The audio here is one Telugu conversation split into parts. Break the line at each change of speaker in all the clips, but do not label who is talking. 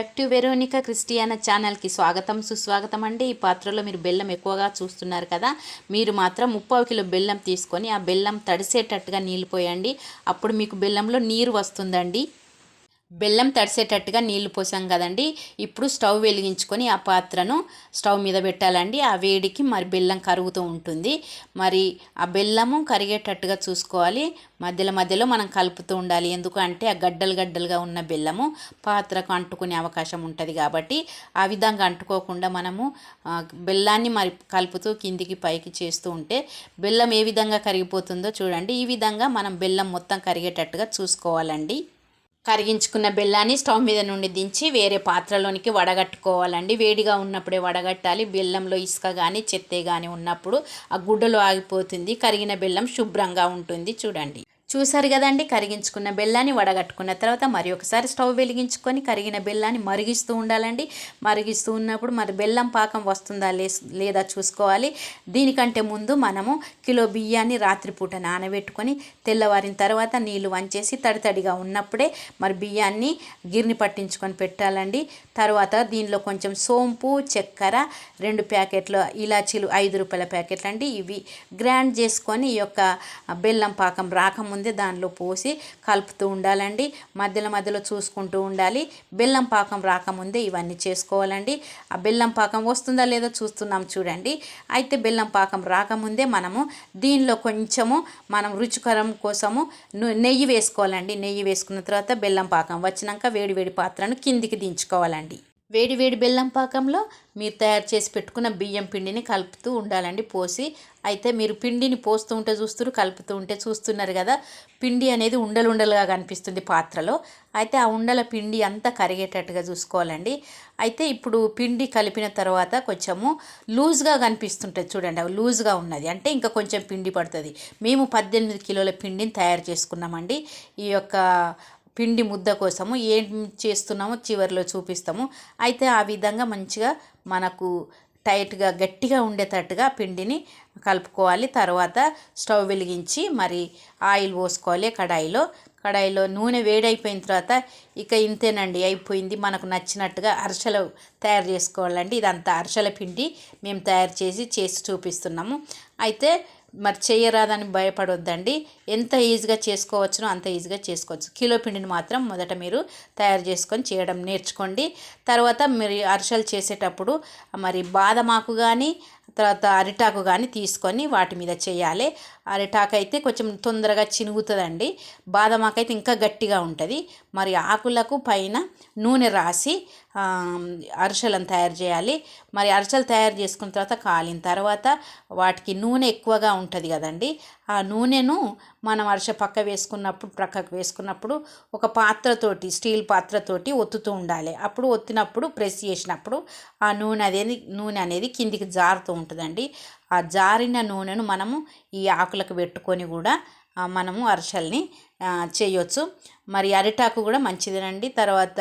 అండి బ్యాక్ టు వెరోనికా క్రిస్టియానా ఛానల్కి స్వాగతం సుస్వాగతం అండి. ఈ పాత్రలో మీరు బెల్లం ఎక్కువగా చూస్తున్నారు కదా మీరు మాత్రం ముప్పావు కిలో బెల్లం తీసుకొని ఆ బెల్లం తడిసేటట్టుగా నీళ్ళు పోయండి. అప్పుడు మీకు బెల్లంలో నీరు వస్తుందండి. బెల్లం తడిసేటట్టుగా నీళ్ళు పోసాం కదండి. ఇప్పుడు స్టవ్ వెలిగించుకొని ఆ పాత్రను స్టవ్ మీద పెట్టాలండి. ఆ వేడికి మరి బెల్లం కరుగుతూ ఉంటుంది. మరి ఆ బెల్లము కరిగేటట్టుగా చూసుకోవాలి. మధ్యలో మధ్యలో మనం కలుపుతూ ఉండాలి. ఎందుకంటే ఆ గడ్డలు గడ్డలుగా ఉన్న బెల్లము పాత్రకు అంటుకునే అవకాశం ఉంటుంది కాబట్టి ఆ విధంగా అంటుకోకుండా మనము బెల్లాన్ని మరి కలుపుతూ కిందికి పైకి చేస్తూ ఉంటే బెల్లం ఏ విధంగా కరిగిపోతుందో చూడండి. ఈ విధంగా మనం బెల్లం మొత్తం కరిగేటట్టుగా చూసుకోవాలండి. కరిగించుకున్న బెల్లాన్ని స్టవ్ మీద నుండి దించి వేరే పాత్రలోనికి వడగట్టుకోవాలండి. వేడిగా ఉన్నప్పుడే వడగట్టాలి. బెల్లంలో ఇసుక కానీ చెత్తే కానీ ఉన్నప్పుడు ఆ గుడ్డలో ఆగిపోతుంది. కరిగిన బెల్లం శుభ్రంగా ఉంటుంది. చూడండి. చూసారు కదండి కరిగించుకున్న బెల్లాన్ని వడగట్టుకున్న తర్వాత మరి ఒకసారి స్టవ్ వెలిగించుకొని కరిగిన బెల్లాన్ని మరిగిస్తూ ఉండాలండి. మరిగిస్తూ ఉన్నప్పుడు మరి బెల్లం పాకం వస్తుందా లే- లేదా చూసుకోవాలి. దీనికంటే ముందు మనము కిలో బియ్యాన్ని రాత్రిపూట నానబెట్టుకొని తెల్లవారిన తర్వాత నీళ్ళు వంచేసి తడి తడిగా ఉన్నప్పుడే మరి బియ్యాన్ని గిర్ని పట్టించుకొని పెట్టాలండి. తర్వాత దీనిలో కొంచెం సోంపు చక్కెర రెండు ప్యాకెట్లు ఇలాచీలు ఐదు రూపాయల ప్యాకెట్లు అండి ఇవి గ్రైండ్ చేసుకొని ఈ యొక్క బెల్లం పాకం రాకముందు దానిలో పోసి కలుపుతూ ఉండాలండి. మధ్యలో మధ్యలో చూసుకుంటూ ఉండాలి. బెల్లం పాకం రాకముందే ఇవన్నీ చేసుకోవాలండి. ఆ బెల్లం పాకం వస్తుందా లేదో చూస్తున్నాం చూడండి. అయితే బెల్లం పాకం రాకముందే మనము దీనిలో కొంచెము మనం రుచికరం కోసము నెయ్యి వేసుకోవాలండి. నెయ్యి వేసుకున్న తర్వాత బెల్లం పాకం వచ్చినాక వేడి వేడి పాత్రను కిందికి దించుకోవాలండి. వేడి వేడి బెల్లం పాకంలో మీరు తయారు చేసి పెట్టుకున్న బియ్యం పిండిని కలుపుతూ ఉండాలండి పోసి. అయితే మీరు పిండిని పోస్తూ ఉంటే చూస్తారు కలుపుతూ ఉంటే చూస్తున్నారు కదా. పిండి అనేది ఉండలు ఉండలుగా కనిపిస్తుంది పాత్రలో. అయితే ఆ ఉండల పిండి అంతా కరిగేటట్టుగా చూసుకోవాలండి. అయితే ఇప్పుడు పిండి కలిపిన తర్వాత కొంచెము లూజ్గా కనిపిస్తుంటుంది చూడండి అవి లూజ్గా ఉన్నది. అంటే ఇంకా కొంచెం పిండి పడుతుంది. మేము పద్దెనిమిది కిలోల పిండిని తయారు చేసుకున్నామండి. ఈ యొక్క పిండి ముద్ద కోసము ఏం చేస్తున్నామో చివరిలో చూపిస్తాము. అయితే ఆ విధంగా మంచిగా మనకు టైట్గా గట్టిగా ఉండేటట్టుగా పిండిని కలుపుకోవాలి. తర్వాత స్టవ్ వెలిగించి మరి ఆయిల్ పోసుకోవాలి కడాయిలో. కడాయిలో నూనె వేడైపోయిన తర్వాత ఇక ఇంతేనండి అయిపోయింది. మనకు నచ్చినట్టుగా అరిసెలు తయారు చేసుకోవాలండి. ఇదంతా అరిసెల పిండి మేము తయారు చేసి చేసి చూపిస్తున్నాము. అయితే మరి చేయరాదని భయపడొద్దండి. ఎంత ఈజీగా చేసుకోవచ్చునో అంత ఈజీగా చేసుకోవచ్చు. కిలో పిండిని మాత్రం మొదట మీరు తయారు చేసుకొని చేయడం నేర్చుకోండి. తర్వాత మీరు అరిసెలు చేసేటప్పుడు మరి బాదమాకు కానీ తర్వాత అరిటాకు కానీ తీసుకొని వాటి మీద చేయాలి. అరిటాకు అయితే కొంచెం తొందరగా చినుగుతుందండి. బాదమాకు అయితే ఇంకా గట్టిగా ఉంటుంది. మరి ఆకులకు పైన నూనె రాసి అరిసెలను తయారు చేయాలి. మరి అరిసెలు తయారు చేసుకున్న తర్వాత కాలిన తర్వాత వాటికి నూనె ఎక్కువగా ఉంటుంది కదండి. ఆ నూనెను మనం అరిసె పక్క వేసుకున్నప్పుడు ప్రక్కకు వేసుకున్నప్పుడు ఒక పాత్రతోటి స్టీల్ పాత్రతోటి ఒత్తుతూ ఉండాలి. అప్పుడు ఒత్తినప్పుడు ప్రెస్ చేసినప్పుడు ఆ నూనె అనేది నూనె అనేది కిందికి జారుతూ ఉంటుందండి. ఆ జారిన నూనెను మనము ఈ ఆకులకు పెట్టుకొని కూడా మనము అరిసెల్ని చేయొచ్చు. మరి అరిటాకు కూడా మంచిదేనండి. తర్వాత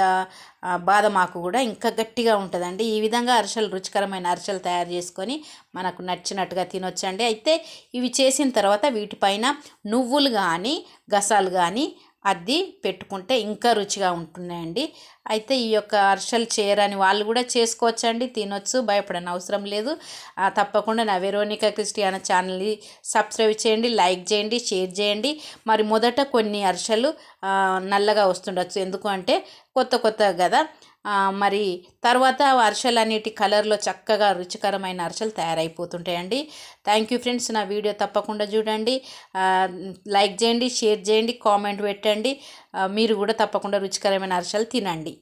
బాదమాకు కూడా ఇంకా గట్టిగా ఉంటుందండి. ఈ విధంగా అరిసెలు రుచికరమైన అరిసెలు తయారు చేసుకొని మనకు నచ్చినట్టుగా తినొచ్చండి. అయితే ఇవి చేసిన తర్వాత వీటిపైన నువ్వులు కానీ గసాలు కానీ అద్ది పెట్టుకుంటే ఇంకా రుచిగా ఉంటున్నాయండి. అయితే ఈ యొక్క అరిసెలు చేయరని వాళ్ళు కూడా చేసుకోవచ్చండి తినొచ్చు భయపడని అవసరం లేదు. తప్పకుండా నా వెరోనికా క్రిస్టియానా ఛానల్ని సబ్స్క్రైబ్ చేయండి లైక్ చేయండి షేర్ చేయండి. మరి మొదట కొన్ని అరిసెలు నల్లగా వస్తుండొచ్చు. ఎందుకు అంటే కొత్త కొత్త కదా. మరి తర్వాత అరిసెలు అనేటి కలర్లో చక్కగా రుచికరమైన అరిసెలు తయారైపోతుంటాయండి. Thank you friends. నా వీడియో తప్పకుండా చూడండి. లైక్ చేయండి షేర్ చేయండి కామెంట్ పెట్టండి. మీరు కూడా తప్పకుండా రుచికరమైన అరిసెలు తినండి.